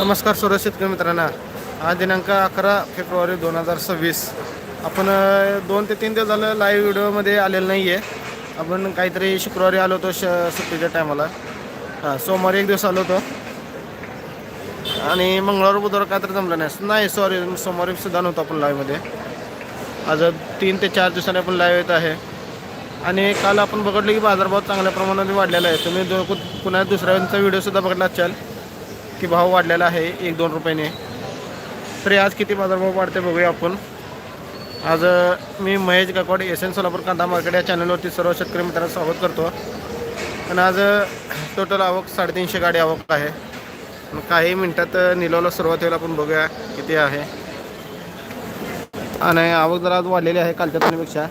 नमस्कार सर्व शेतकरी मित्रांना. आज दिनांक अकरा फेब्रुवारी दोन हजार सव्वीस. आपण दोन ते तीन दिवस झालं लाईव्ह व्हिडिओमध्ये आलेलं नाही आहे आपण काहीतरी शुक्रवारी आलो होतो श सुट्टीच्या टायमाला हां सोमवारी एक दिवस आलो होतो. आणि मंगळवार बुधवार काय तर जमलं नाही. नाही सॉरी सोमवारी सुद्धा नव्हतो आपण लाईव्हमध्ये आज तीन ते चार दिवसांनी आपण लाईव्ह येत आहे. आणि काल आपण बघितलं की बाजारभाव चांगल्या प्रमाणात वाढलेला आहे. तुम्ही दो कु- कुणा दुसऱ्यांचा व्हिडिओसुद्धा बघितला असाल की भाव वाढलेला आहे एक दोन रुपयाने. तरी आज किती बाजारभाव वाढते बघूया आपण. आज मी महेश गायकवाड एस एन सोलापूर कांदा मार्केट या चॅनलवरती सर्व शेतकरी मित्रांना स्वागत करतो. आणि आज टोटल आवक साडेतीनशे गाडी आवक आहे. मग काही मिनटात अ, निलावला सुरुवात होईल आपण बघूया किती आहे. आणि आवक जरा आज वाढलेली आहे कालच्या तुलनेपेक्षा.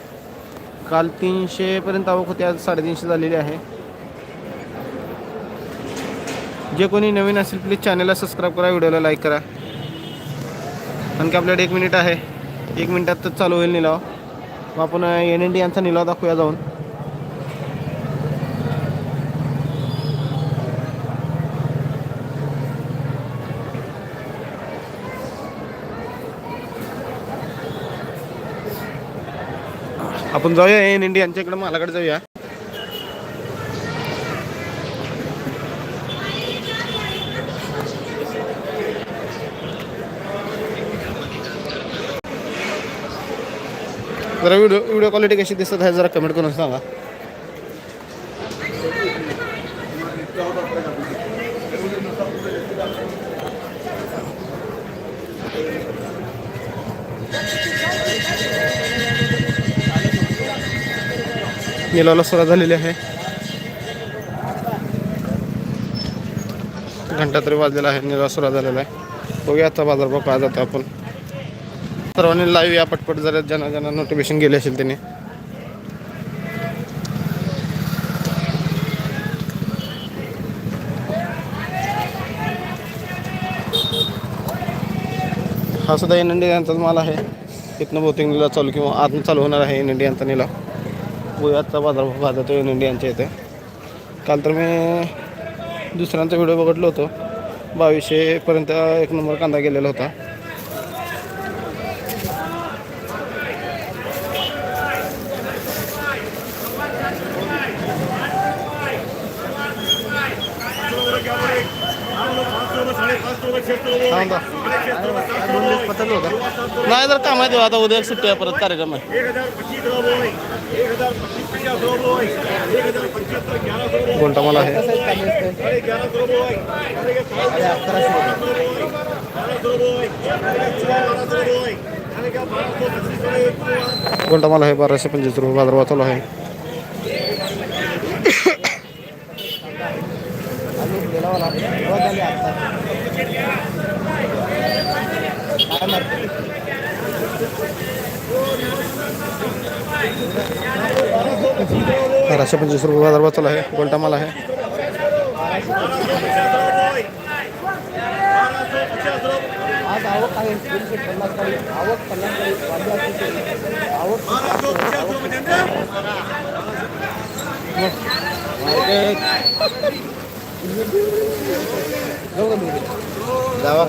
काल तीनशेपर्यंत आवक होती आज साडेतीनशे झालेली आहे. जे कोणी नवीन असेल प्लीज चॅनलला सबस्क्राईब करा व्हिडिओला लाईक करा. आणखी आपल्याकडे एक मिनिट आहे. एक मिनिटातच चालू होईल निलाव. मग आपण एन एन डी यांचा निलाव दाखवूया जाऊन. आपण जाऊया एन एन डी यांच्याकडे मालाकडे जाऊया. जरा व्हिडिओ व्हिडिओ क्वालिटी कशी दिसत आहे जरा कमेंट करून सांगा. निलावला सुरुवात झालेली आहे. घंटा तरी वाजलेला आहे निलाव सुरुवात झालेला आहे. बघूया आता बाजारभाव काय जातो आपण. सर्वांनी लाईव्ह या पटपट जरा ज्यांना ज्यांना नोटिफिकेशन गेले असेल त्यांनी. हा सुद्धा एन एन डी यांचाच माल आहे. इथनं बहुतेक निला चालू किंवा आतनं चालू होणार आहे एन एन डी यांचा निला. गोव्याचा बाजार बाजारात एन एन डी यांच्या इथे काल तर मी दुसऱ्यांचा व्हिडिओ बघितलो होतो. बावीसशेपर्यंत एक नंबर कांदा गेलेला होता. नाही जर काम आहे आता उद्या सुट्टी आहे परत कार्यक्रम आहे कोणता मला आहे कोणता मला आहे बाराशे पंचवीस रुपये बाज़ार वाचवला आहे बाराशे पंचवीस रुपये बाजार वाचवला आहे. कोणता माल आहे. आज आवक आहे तीनशे पन्नास गाडी आवक पन्नास गाडी वांद्याची आवक जावा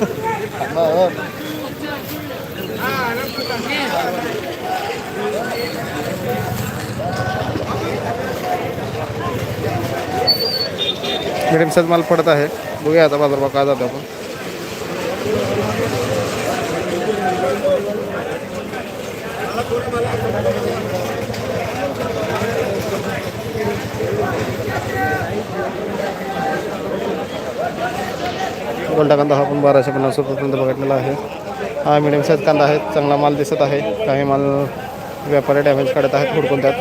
मिडियम साईज माल पडत आहे. बघूया आता बाजारभाव काय जातो आपण. गोंडा कांदा हा पण बाराशे पन्नास रुपयापर्यंत बघितलेला आहे. हा मिडियम साईज कांदा आहे. चांगला माल दिसत आहे. काही माल व्यापारी डॅमेज काढत आहेत. हुडकून त्यात.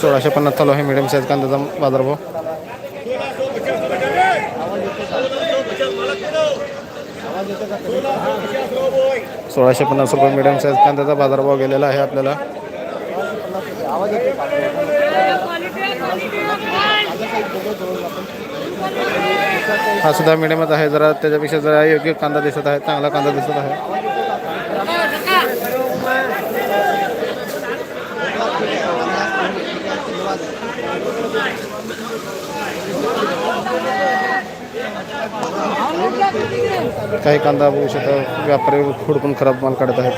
सोळाशे पन्नास. चालू आहे मिडियम साईज कांद्याचा बाजारभाव सोळाशे पन्नास रुपये मिडियम साईज कांद्याचा बाजारभाव गेलेला आहे आपल्याला. आवाज? हा सुधा मीडियम है जरा त्याच्यापेक्षा जरा योग्य कंदा दिस चांगला कंदा दिस आहे. काही कांदा बघू शकता, व्यापारी खुडकून खराब माल का आहेत.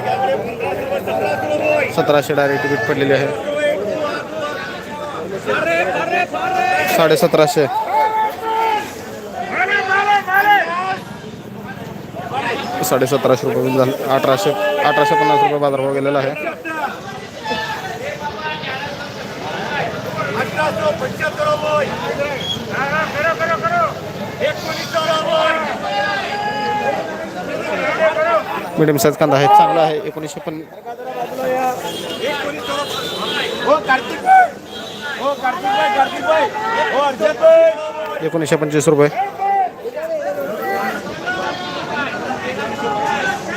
सतराशे डायरेक्ट बीट पडलेली है साढ़े सत्रहशे साडे सतराशे रुपये अठराशे अठराशे पन्नास रुपये बाजारभाव गेलेला आहे. मिडियम साईज कांदा आहे, चांगला पण हो हो हो अर्जन भाई एकोणीसशे पंचवीस रुपये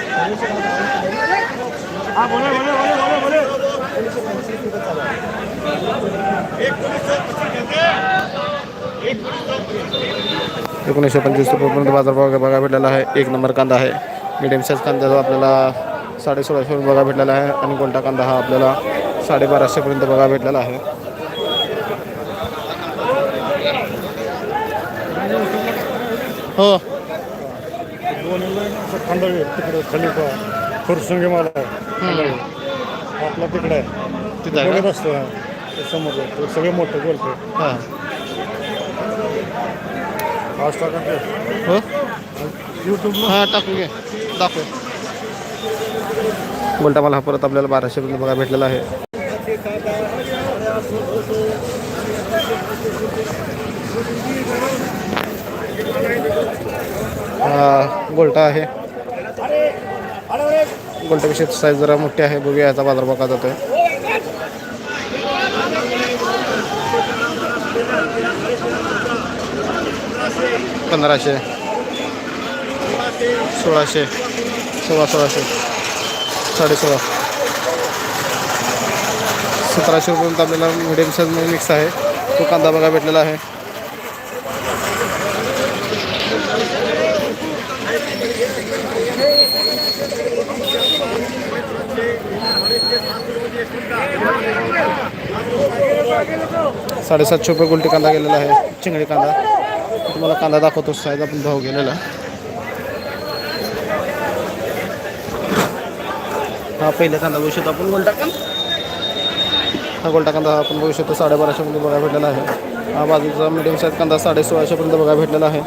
हाँ बोले बोले बोले बोले बोले एकोणीसशे पंचवीस रुपयेपर्यंत बाजारभाव बघा भेटलेला आहे. एक नंबर कांदा आहे. मिडियम साईज कांदा जो आपल्याला साडे सोळाशे बघा भेटलेला आहे आणि गोल्टा कांदा हा आपल्याला साडेबाराशेपर्यंत बघा भेटलेला आहे. हो. आपला तिकडे तिथं आहे का? असतो समोर सगळे मोठे बोलतो हां. आज टाका हो? यूट्यूबला हां टाकू घे. दाखव. गोल्टा मला हा परत आपल्याला बाराशेपर्यंत बघा भेटलेला आहे. हा गोल्टा आहे. गोल्टापेक्षा साईज जरा मोठी आहे बघूया याचा बाजारभाव का जातोय. पंधराशे सोळाशे सोळा सोळाशे साडेसोळा. सतराशे रुपयापर्यंत आपल्याला मिडियम साईजमध्ये मिक्स आहे. तो कांदा बघा भेटलेला आहे. साडेसातशे रुपये गुलटी कांदा गेलेला आहे चिंगडी कांदा. तुम्हाला कांदा दाखवतो साईज आपण भाव गेलेला. हा पहिला कांदा बघू शकतो आपण गोल्टा कांदा. हा गोलटा कांदा आपण बघू शकतो साडेबाराशेमध्ये बघा भेटलेला आहे. हा बाजूचा मिडियम साईज कांदा साडे सोळाशेपर्यंत बघा भेटलेला आहे.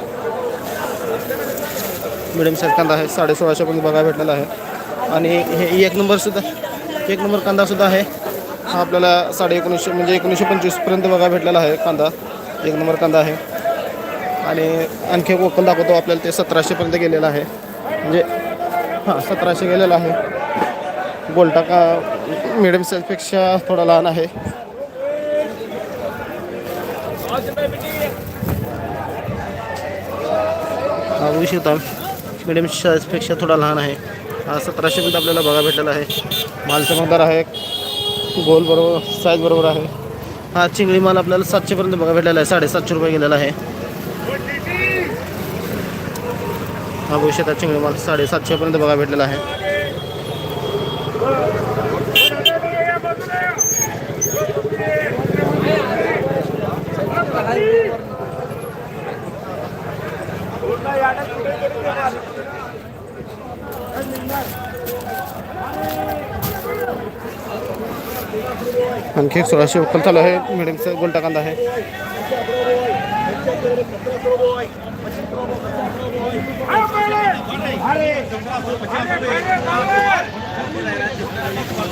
मिडियम साईज कांदा आहे साडे सोळाशेपर्यंत बघा भेटलेला आहे. आणि हे एक नंबरसुद्धा एक नंबर कांदासुद्धा आहे. हा आपल्याला साडे एकोणीसशे म्हणजे एकोणीसशे पंचवीसपर्यंत बघा भेटलेला आहे कांदा. एक नंबर कांदा आहे. आणि आणखी एक वकल दाखवतो आपल्याला ते सतराशेपर्यंत गेलेलं आहे. म्हणजे हां सतराशे गेलेलं आहे. गोल्टा का मिडियम साईजपेक्षा थोडा लहान आहे. हा बघू शकता मिडियम साईजपेक्षा थोडा लहान आहे. हा सतराशेपर्यंत आपल्याला बघा भेटलेला आहे. माल चमकदार आहे गोल बरोबर साईज बरोबर आहे. हा चिंगळी माल आपल्याला सातशेपर्यंत बघा भेटलेला आहे साडेसातशे रुपये गेलेला आहे. हा भविष्यात चिंगळी माल साडेसातशेपर्यंत बघा भेटलेला आहे. आणखी एक सोळाशे उकल चालू आहे. मिडियमचा गोल्टा कांदा आहे.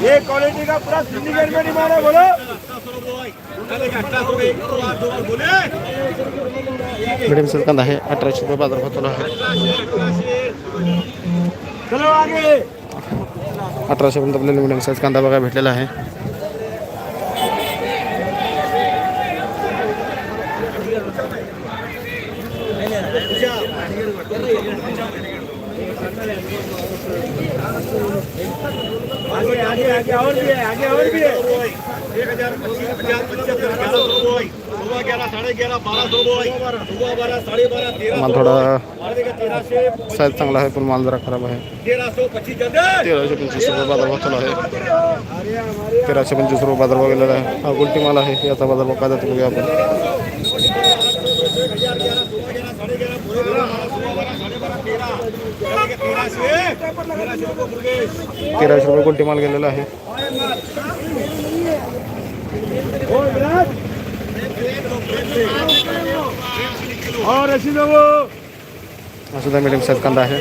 ये क्वालिटी का पूरा सिंडिकेट में डिमांड है बोलो। मिडियम साईज कांदा आहे. अठराशे रुपये बाज़ार भाव चालू आहे. चलो आगे। अठराशेपर्यंत आपल्याला मिडियम साईज कांदा बघा भेटलेला आहे. आगे और भी है आगे और भी है। एक हज़ार पच्चीस पचास पचहत्तर ग्यारह सौ रुपये सुबह ग्यारह साढ़े ग्यारह बारह सौ रुपये सुबह बारह साढ़े बारह तेरह माल थोडा बारह का तेरह से चांगला आहे पण माल जरा खराब आहे तेरह सौ पच्चीस रुपये बाज़ार भाव चालू आहे तेराशे पंचवीस रुपये बाज़ार भाव गेलेला आहे हा गुलटी माल आहे याचा बाज़ार भाव काय जातो बघूया आपण. तेराशे रुपये कोणती माल गेलेला आहे? सुद्धा मिडियम साईज आहे.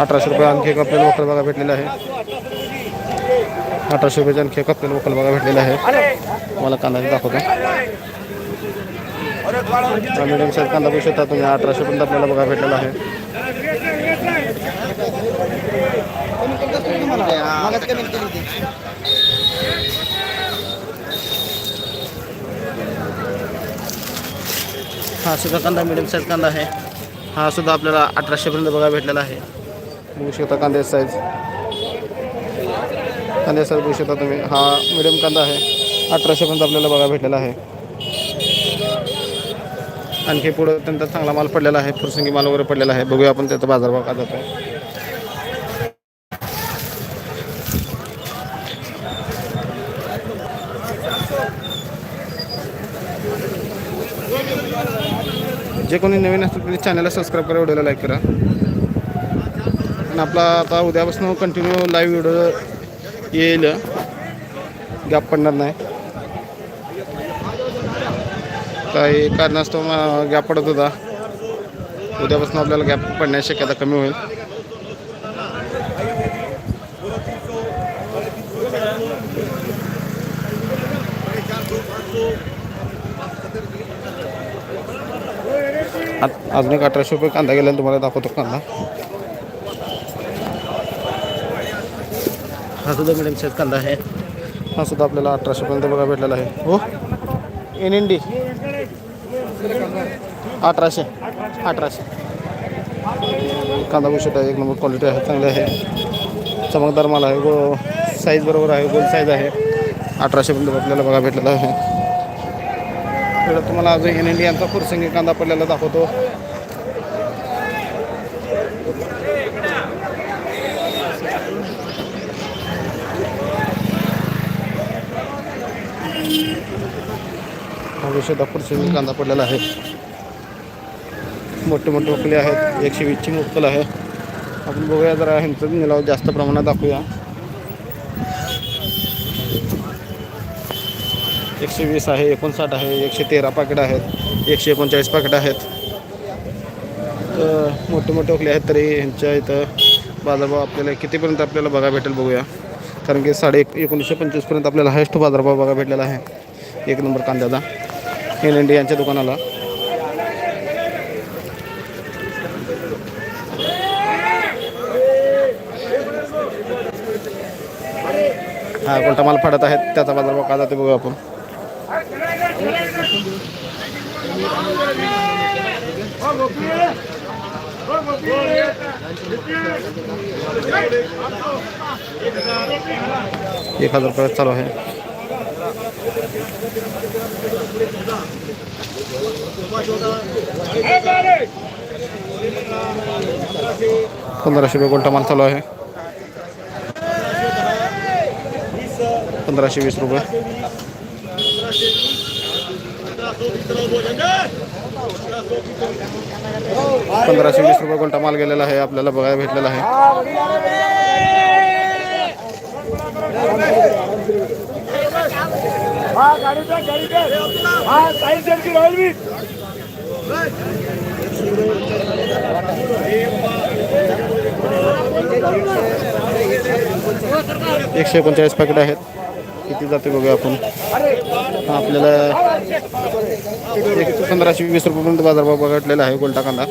अठराशे रुपये आणखी एक आपल्याला वकल बघा भेटलेला आहे. अठराशे रुपयाचे आणखी एक आपल्याला वकल बघा भेटलेला आहे मला कांदा दाखवतो मीडियम मिडियम साईज कांदा बघू शकता तुम्ही. अठराशे पर्यंत आपल्याला बघा भेटलेला आहे. हा सुद्धा कांदा मिडियम साईज कांदा आहे. हा सुद्धा आपल्याला अठराशेपर्यंत बघा भेटलेला आहे. बघू शकता कांद्याची साईज कांद्याची बघू शकता तुम्ही. हा मिडियम कांदा आहे. अठराशेपर्यंत आपल्याला बघा भेटलेला आहे. आणखी पुढं त्यांचा चांगला माल पडलेला आहे. फुरसंगी माल वगैरे पडलेला आहे. बघूया आपण त्याचा बाजारभाव का जातो जे कोणी नवीन असतील प्लीज चॅनलला सबस्क्राईब करा व्हिडिओला लाईक करा. आणि आपला आता उद्यापासून कंटिन्यू लाईव्ह व्हिडिओ येईल. गॅप पडणार नाही. काही कारणास्तव गॅप पडत होता. उद्यापासून आपल्याला गॅप पडण्याची शक्यता कमी होईल. अजून एक अठराशे रुपये कांदा गेला तुम्हाला दाखवतो कांदा. हा सुद्धा मिडियम साईज कांदा आहे. हा सुद्धा आपल्याला अठराशेपर्यंत बघा भेटलेला आहे. हो? एन एन डी अठराशे. अठराशे. कांदा गोष्ट आहे एक नंबर क्वालिटी आहे चांगली आहे. चमकदार माल आहे गो साईज बरोबर आहे गोल साईज आहे. अठराशेपर्यंत आपल्याला बघा भेटलेला आहे. तुम्हाला अजून एन एन डी यांचा फुरसंगी कांदा पडलेला दाखवतो. भविष्यात फुरसंगी कांदा पडलेला आहे. मोठे मोठे उकले आहेत. एकशे वीसची मुक्कल आहे. आपण बघूया जरा ह्यांचं निलाव जास्त प्रमाणात दाखवूया. एकशे वीस आहे एकोणसाठ आहे एकशे तेरा पाकिट आहेत एकशे एकोणचाळीस पाकिट आहेत. तर मोठे मोठे उकले आहेत तरी ह्यांच्या इथं बाजारभाव आपल्याला कितीपर्यंत आपल्याला बघा भेटेल बघूया. कारण की साडे एक एकोणीसशे पंचवीसपर्यंत आपल्याला हायस्ट बाजारभाव बघा भेटलेला आहे. एक नंबर कांद्याचा एल एन यांच्या दुकानाला. हा कोणता माल फाडत आहेत त्याचा बाजार काय जाते बघू आपण. एक हजार रुपये चालू आहे. पंधराशे रुपये कोणता माल चालू आहे. पंधराशे वीस रुपये. पंधराशे वीस रुपये कोणता माल गेलेला आहे, आपल्याला बघायला आहे. हा हा राहील मी एकशे एकोणचाळीस पॅकेट आहेत. किती जाते बघूया आपण. आपल्याला एक पंधराशे वीस रुपयेपर्यंत बाजारभाव बघितलेला आहे गोल्टा कांदा.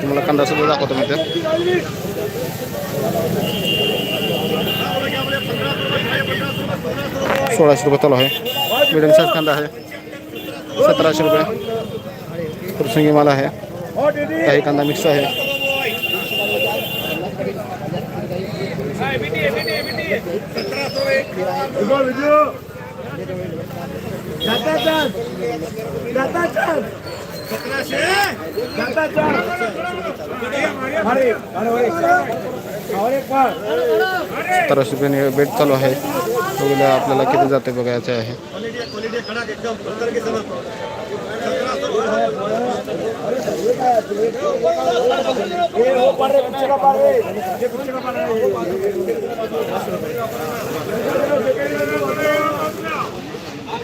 तुम्हाला कांदा सुद्धा दाखवतो मी ते सोळाशे रुपये चालू आहे. मिडियम साईज कांदा आहे. सतराशे रुपये फुरसंगी माल आहे. काही कांदा मिक्स जात सतराशे रुपये बेट चालू आहे. बघूया आपल्याला किती जाते बघायचं आहे.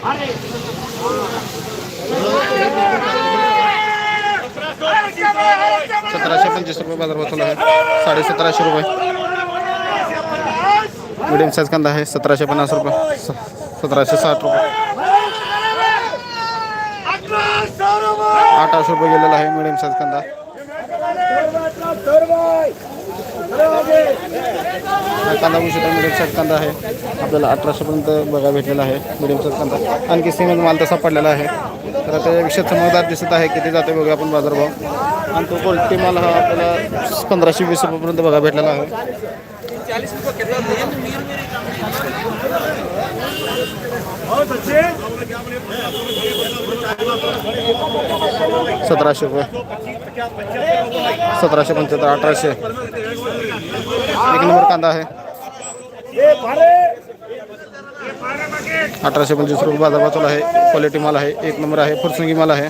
अरे सतराशे पंचवीस रुपये बाजार भाव आहे. साडे सतराशे रुपये. मिडियम साईज कांदा आहे. सतराशे पन्नास रुपये. स- सतराशे साठ रुपये. अठराशे रुपये गेलेला आहे मिडियम साईज कांदा. कांदा बघू शकता मिडियम साईज कांदा आहे. आपल्याला अठराशेपर्यंत बघा भेटलेला आहे मिडियम साईज कांदा. आणखी सिमेंट माल तसा पडलेला आहे. तर त्यापेक्षा चमकदार दिसत आहे. किती जाते बघूया आपण बाजारभाव. आणि तो क्वालिटी माल हा आपल्याला पंधराशे वीस रुपयापर्यंत बघा भेटलेला आहे. सतराशे रुपये. सतराशे पंच्याहत्तर अठराशे. एक नंबर कांदा आहे. अठराशे पंचवीस रुपये बाजार चालू आहे. क्वालिटी माल आहे. एक नंबर आहे. फुरसंगी माल आहे.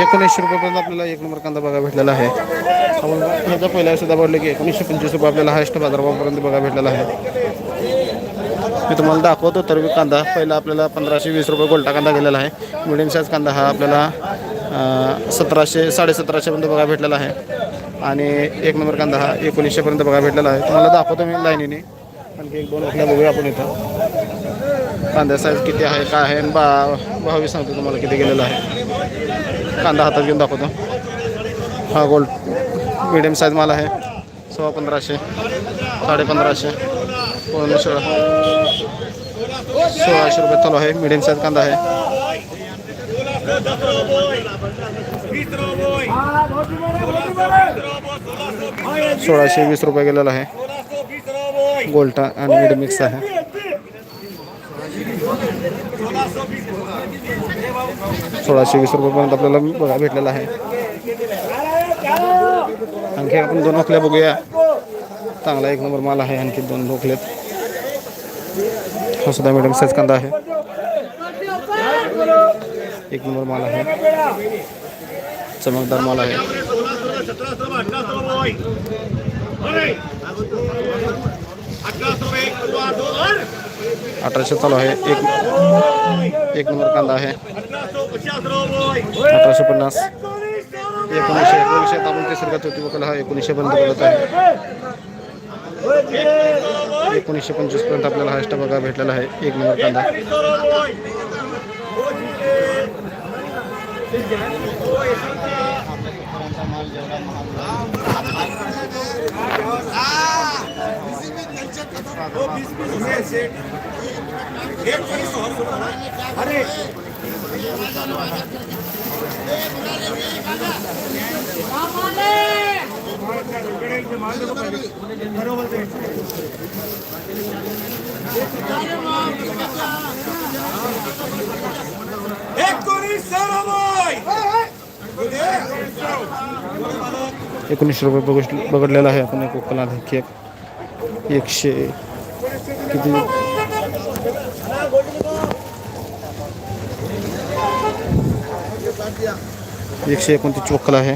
एकोणीसशे रुपयापर्यंत आपल्याला एक नंबर कांदा बघा भेटलेला आहे. आपण ह्याचा पहिल्या सुद्धा बोलले की एकोणीसशे पंचवीस रुपये आपल्याला हायस्ट बाजारभावापर्यंत बघा भेटलेला आहे. मी तुम्हाला दाखवतो तर कांदा पहिला आपल्याला पंधराशे वीस रुपये गोलटा कांदा गेलेला आहे. मिडियम साईज कांदा हा आपल्याला सतराशे साडेसतराशेपर्यंत बघा भेटलेला आहे. आणि एक नंबर कांदा हा एकोणीसशेपर्यंत बघा भेटलेला आहे. तुम्हाला दाखवतो मी लाईनीने. आणखी एक दोन वखल्या बघूया आपण इथं. कांदा साईज किती आहे काय आहे आणि बा भावी सांगतो तुम्हाला किती गेलेला आहे. कांदा हातात घेऊन दाखवतो. हा गोल्ड मिडियम साईज माल आहे. सव्वा पंधराशे साडे पंधराशे पूर्ण सोळा सोळाशे रुपये चालू आहे. मिडियम साईज कांदा आहे. सोळाशे वीस रुपये गेलेला आहे. गोल्टा आणि मिड मिक्स आहे. सोळाशे वीस रुपयेपर्यंत आपल्याला बघा भेटलेला आहे आणखी आपण दोन ओखल्या बघूया चांगला एक नंबर माल आहे आणखी दोन ओखलेत हा सुद्धा मिडियम साईज कांदा आहे एक नंबर माल आहे चमकदार माल आहे अठराशे चालू आहे. एक एक नंबर कांदा आहे. अठराशे पन्नास. एकोणीसशे एकोणीसशे आपण तिसरी का चौथी बघायला हा एकोणीसशे पर्यंत बघत आहे. एकोणीसशे पंचवीसपर्यंत आपल्याला हा स्टा बघा भेटलेला आहे. एक नंबर कांदा. एकोणीस रुपये बघ बघडलेला आहे आपण एक एकशे किती? एकशे एकोणतीस चोक्कल आहे.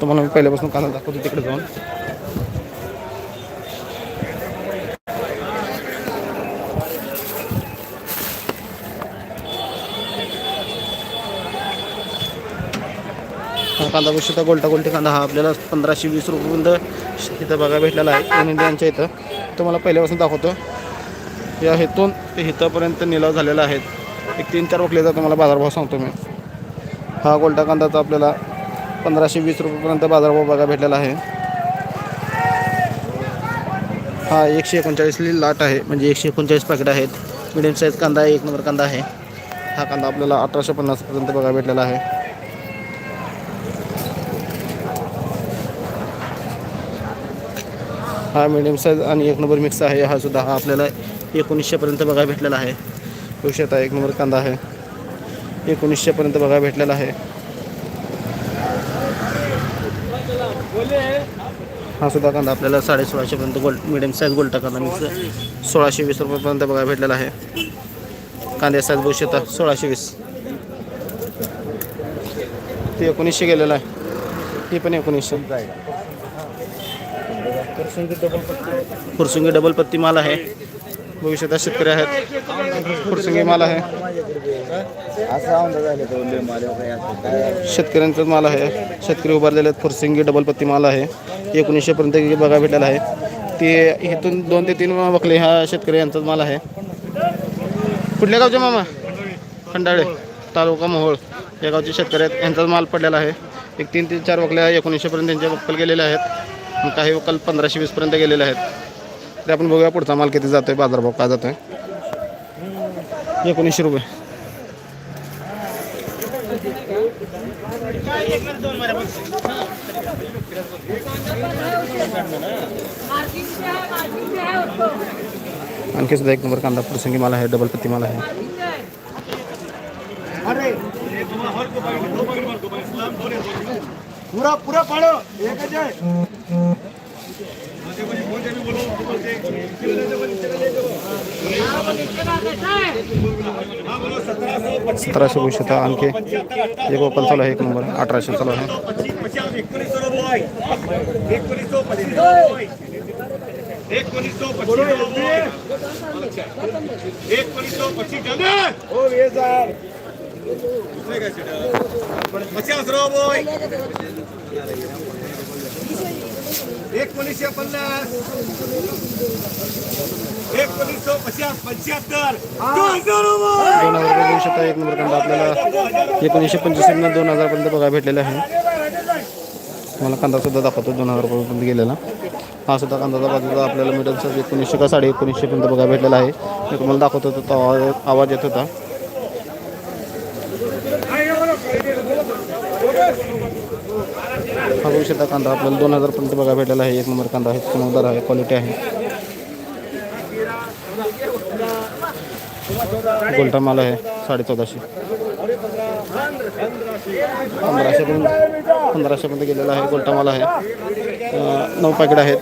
तुम्हाला मी पहिल्यापासून कांदा दाखवतो तिकडे जाऊन. कांदा गोष्टी गोलटा गोलटी कांदा हा आपल्याला पंधराशे वीस रुपयेपर्यंत इथं बघा भेटलेला आहे. इंडियनच्या इथं. तुम्हाला पहिल्यापासून दाखवतो या हेतून ते हितापर्यंत निलाव झालेला आहेत एक तीन चार वकलेचा तुम्हाला बाजारभाव सांगतो मी. हा गोलटा कांदाचा आपल्याला पंधराशे वीस रुपयेपर्यंत बाजारभाव बघा भेटलेला आहे. हा एकशे एकोणचाळीसली लाट आहे म्हणजे एकशे एकोणचाळीस पॅकेट आहेत. मिडियम साईज कांदा आहे एक नंबर कांदा आहे. हा कांदा आपल्याला अठराशे पन्नासपर्यंत बघा भेटलेला आहे. हा मिडियम साईज आणि एक नंबर मिक्स आहे. हा सुद्धा हा आपल्याला एकोणीसशेपर्यंत बघा भेटलेला आहे. औषध एक नंबर कांदा आहे. एकोणीसशेपर्यंत बघा भेटलेला आहे. हा सुद्धा कांदा आपल्याला साडे सोळाशेपर्यंत गोल्ड मिडियम साईज गोल्टा कांदा मिक्स सोळाशे वीस रुपयापर्यंत बघा भेटलेला आहे. कांद्या साईज बघू शकता. सोळाशे वीस. ते एकोणीसशे गेलेलं आहे. हे पण एकोणीसशे. फुरसुंगी डबल पत्ती माल आहे. भविष्यात शेतकरी आहेत. फुरसुंगी माल आहे. शेतकऱ्यांचा माल आहे. शेतकरी उभारलेले आहेत. फुरसुंगी डबल पत्ती माल आहे. एकोणीसशेपर्यंत बघा भेटलेला आहे. ते इथून दोन ते तीन वकले हा शेतकरी यांचाच माल आहे. कुठल्या गावचे मामा? खंडाळे तालुका मोहोळ. या गावचे शेतकरी आहेत. यांचाच माल पडलेला आहे. एक तीन ते चार वकल्या एकोणीसशेपर्यंत त्यांचे वक्कल गेलेले आहेत. काही वकाल पंधराशे वीसपर्यंत गेलेले आहेत. ते आपण बघूया पुढचा माल किती जातोय बाजारभाव काय जातोय. एकोणीसशे रुपये. आणखी सुद्धा एक नंबर कांदा प्रसंगी माल आहे डबल पत्ती माल आहे. पूरा पूरा पाडो. एकच आहे. सतराशे बघू शकता आणखी एक ओपन चालू आहे एक नंबर. अठराशे चालू आहे. एकोणीस पच्चीस एकोणीसशे पन्नास. एकोणीसशे पचास पंच्याहत्तर. दोन हजार हजार बघू शकता एक नंबर कांदा आपल्याला. एकोणीसशे पंचवीसनं दोन हजारपर्यंत बघा भेटलेला आहे. तुम्हाला कांदा सुद्धा दाखवतो दोन हजार रुपयापर्यंत गेलेला. हा सुद्धा कांदाचा बाजूला आपल्याला मिडल साईज एकोणीसशे का साडे एकोणीसशेपर्यंत बघा भेटलेला आहे. मी तुम्हाला दाखवत होतो तो आवाज आवाज येत होता. बघू शकता कांदा आपल्याला दोन हजारपर्यंत बघा भेटलेला आहे. एक नंबर कांदा आहे चमकदार आहे क्वालिटी आहे. गोलटा माल आहे साडे चौदाशे पंधराशेपर्यंत पंधराशेपर्यंत गेलेला आहे गोलटा माल आहे. नऊ पॅकेट आहेत.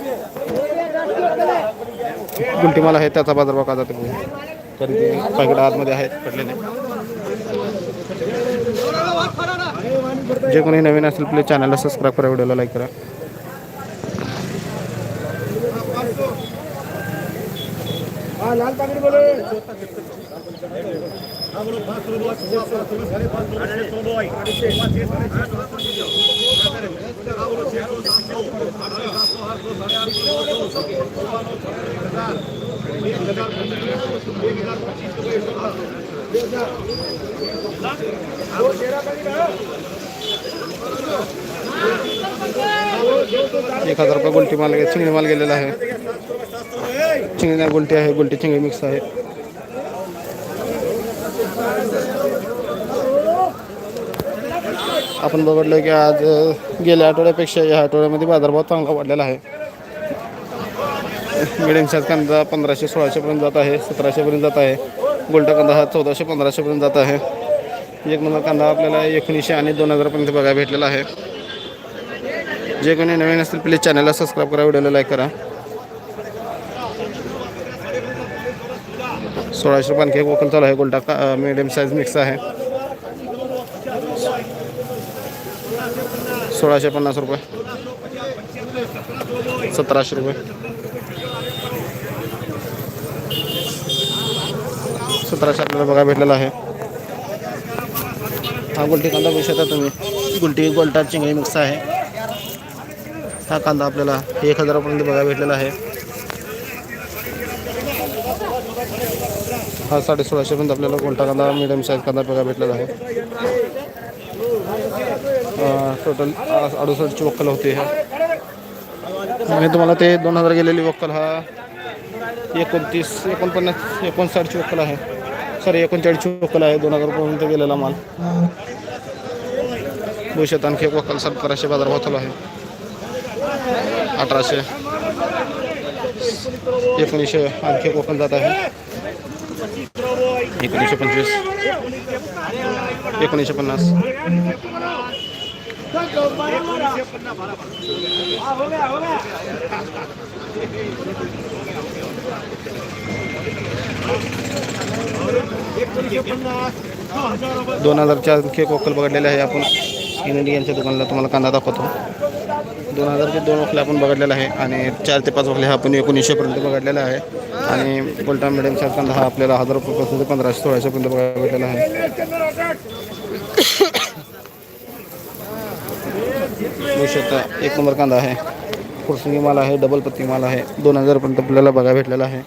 गुलटी माल आहे त्याचा बाजारभाव का जातो तरी ते पॅकेट आतमध्ये आहेत पडलेले. जे कोणी नवीन असेल प्लीज चॅनलला सबस्क्राईब करा व्हिडिओला लाईक करा. लाल एक हजार रुपये गुलटी माल चिंगडी माल गेलेला आहे. चिंगडी नाही गुलटी आहे गुलटी चिंगडी मिक्स आहे. आपण बघितलं की आज गेल्या आठवड्यापेक्षा या आठवड्यामध्ये बाजारभाव चांगला वाढलेला आहे. मिडियम साईज कांदा पंधराशे सोळाशेपर्यंत जात आहे सतराशेपर्यंत जात आहे. गोल्टा कांदा हा चौदाशे पंधराशेपर्यंत जात आहे. एक नंबर कांदा आपल्याला एकोणीसशे आणि दोन हजारपर्यंत बघायला भेटलेला आहे. जे कोणी नवीन असतील प्लीज चॅनलला सबस्क्राईब करा व्हिडिओला लाईक करा. सोळाशे रुपये आणखी एक वकल चालू आहे गोल्डा का मिडियम साईज मिक्स आहे. सोळाशे पन्नास रुपये. सतराशे रुपये. सतराशे आपल्याला बघा भेटलेला आहे. हा गुलटी कांदा बघू शकता तुम्ही. गुलटी गोलटा चिंगळी मिक्स आहे. हा कांदा आपल्याला एक हजारापर्यंत बघा भेटलेला आहे. हा साडे सोळाशेपर्यंत आपल्याला गोलटा कांदा मिडियम साईज कांदा बघा भेटलेला आहे. टोटल अडुसष्टची वक्कल होती ह्या आणि तुम्हाला ते दोन हजार गेलेली वक्कल हा एकोणतीस एकोणपन्नास एकोणसाठची वक्कल आहे. सॉरी एकोणचाळीसची वक्कल आहे, दोन हज़ार रुपयापर्यंत गेलेला माल. भविष्यात आणखी एक वक्कल सत्तराशे बाजारभाव चालू आहे. अठराशे एक वक्कल जात आहे. एकोणीसशे पंचवीस, एकोणीसशे पन्नास. दोन हजारच्या आणखी एक वक्कल बघडलेले आहे आपण. इनडी यांच्या दुकानाला तुम्हाला कांदा दाखवतो. दोन हजारचे दोन वकले आपण बघडलेला आहे आणि चार ते पाच वकले हा आपण एकोणीसशेपर्यंत बघडलेला आहे. आणि गोल्टा मिडियमचा कांदा हा आपल्याला हजार रुपयापासून ते पंधराशे सोळाशेपर्यंत बघायला भेटलेला आहे. एक नंबर कांदा आहे. कुरसुंगी माल आहे डबल पत्ती माल आहे. दोन हजारपर्यंत आपल्याला बघायला भेटलेला आहे.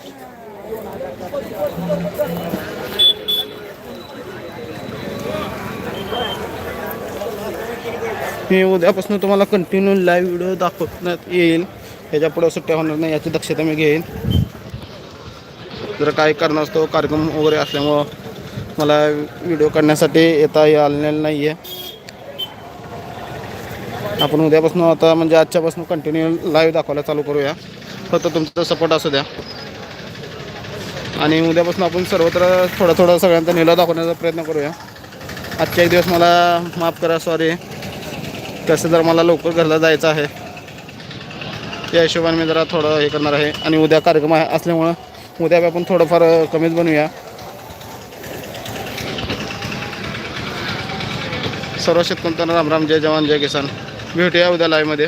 मी उद्यापासून तुम्हाला कंटिन्यू लाईव्ह व्हिडिओ दाखवण्यात येईल. ह्याच्या पुढे सुट्ट्या होणार नाही याची दक्षता मी घेईन. जर काही कारणास्तव कार्यक्रम वगैरे असल्यामुळं मला व्हिडिओ काढण्यासाठी येता आलेलं नाही आहे आपण उद्यापासून आता म्हणजे आजच्यापासून कंटिन्यू लाईव्ह दाखवायला चालू करूया. फक्त तुमचा सपोर्ट असू द्या. आणि उद्यापासून आपण सर्वत्र थोडं थोडं सगळ्यांचा निला दाखवण्याचा प्रयत्न करूया. आजच्या एक दिवस मला माफ करा सॉरी तसं जर मला लवकर घरला जायचं आहे. त्या हिशोबाने मी जरा थोडं हे करणार आहे. आणि उद्या कार्यक्रम आहे असल्यामुळं उद्या आपण थोडंफार कमीच बनवूया. सर्व शेतकऱ्यांना राम राम जय जवान जय किसान. भेटूया उद्या लाईव्हमध्ये